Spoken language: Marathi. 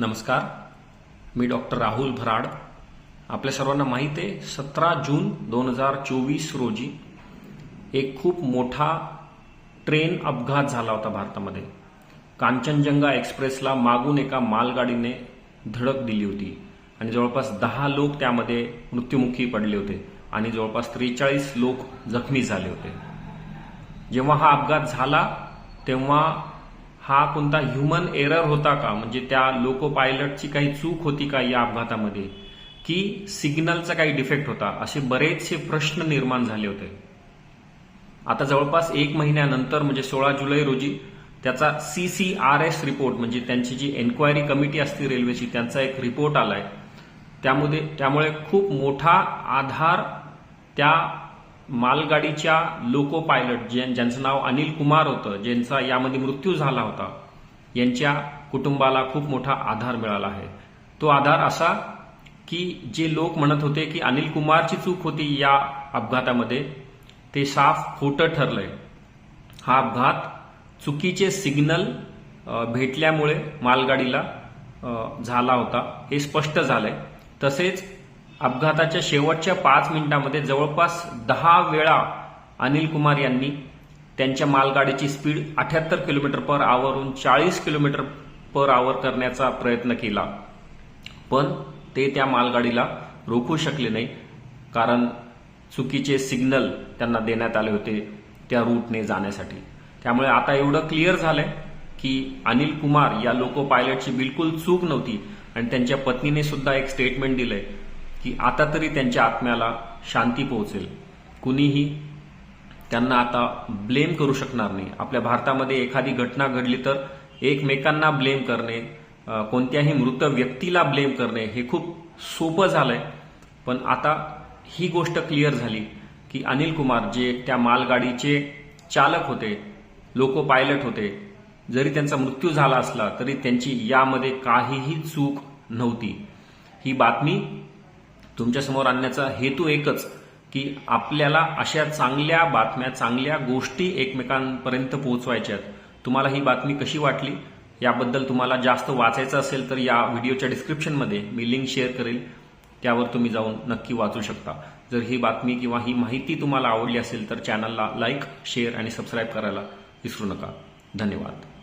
नमस्कार. मी डॉक्टर राहुल भराड. आपल्या सर्वांना माहीत आहे सतरा जून दोन हजार चोवीस रोजी एक खूप मोठा ट्रेन अपघात झाला होता भारतामध्ये. कांचनजंगा एक्सप्रेसला मागून एका मालगाडीने धडक दिली होती आणि जवळपास दहा लोक त्यामध्ये मृत्युमुखी पडले होते आणि जवळपास त्रेचाळीस लोक जखमी झाले होते. जेव्हा हा अपघात झाला तेव्हा हा कोणता ह्युमन एरर होता का? म्हणजे त्या लोको पायलटची काही चूक होती का या अपघातामध्ये? की सिग्नलचा काही डिफेक्ट होता? असे बरेचसे प्रश्न निर्माण झाले होते. आता जवळपास एक महिन्यानंतर म्हणजे सोळा जुलै रोजी त्याचा C C R S report म्हणजे त्यांची जी एन्क्वायरी कमिटी असते रेल्वेची त्यांचा एक रिपोर्ट आलाय. त्यामध्ये त्यामुळे खूप मोठा आधार त्या मालगाडीच्या लोको पायलट ज्यांचं नाव अनिल कुमार होतं ज्यांचा यामध्ये मृत्यू झाला होता यांच्या कुटुंबाला खूप मोठा आधार मिळाला आहे. तो आधार असा की जे लोक म्हणत होते की अनिल कुमारची चूक होती या अपघातामध्ये ते साफ खोटं ठरलंय. हा अपघात चुकीचे सिग्नल भेटल्यामुळे मालगाडीला झाला होता हे स्पष्ट झालंय. तसेच अपघाताच्या शेवटच्या पाच मिनिटांमध्ये जवळपास दहा वेळा अनिल कुमार यांनी त्यांच्या मालगाडीची स्पीड अठ्याहत्तर किलोमीटर पर आवरून चाळीस किलोमीटर पर आवर करण्याचा प्रयत्न केला. पण ते त्या मालगाडीला रोखू शकले नाही कारण चुकीचे सिग्नल त्यांना देण्यात आले होते त्या रूटने जाण्यासाठी. त्यामुळे आता एवढं क्लिअर झालंय की अनिल कुमार या लोको पायलटची बिलकुल चूक नव्हती आणि त्यांच्या पत्नीने सुद्धा एक स्टेटमेंट दिलंय की आता तरी त्यांच्या आत्म्याला शांती पोहोचेल. कुणीही त्यांना आता ब्लेम करू शकणार नाही. आपल्या भारतामध्ये एखादी घटना घडली तर एकमेकांना ब्लेम करणे कोणत्याही मृत व्यक्तीला ब्लेम करणे हे खूप सोपं झालंय. पण आता ही गोष्ट क्लिअर झाली की अनिल कुमार जे त्या मालगाडीचे चालक होते लोको पायलट होते जरी त्यांचा मृत्यू झाला असला तरी त्यांची यामध्ये काहीही चूक नव्हती. ही बातमी तुमच्यासमोर आणण्याचा हेतू एकच की आपल्याला अशा चांगल्या बातम्या चांगल्या गोष्टी एकमेकांपर्यंत पोहोचवायच्या आहेत. तुम्हाला ही बातमी कशी वाटली? याबद्दल तुम्हाला जास्त वाचायचं असेल तर या व्हिडिओच्या डिस्क्रिप्शनमध्ये मी लिंक शेअर करेल. त्यावर तुम्ही जाऊन नक्की वाचू शकता. जर ही बातमी किंवा ही माहिती तुम्हाला आवडली असेल तर चॅनलला लाईक शेअर आणि सबस्क्राईब करायला विसरू नका. धन्यवाद.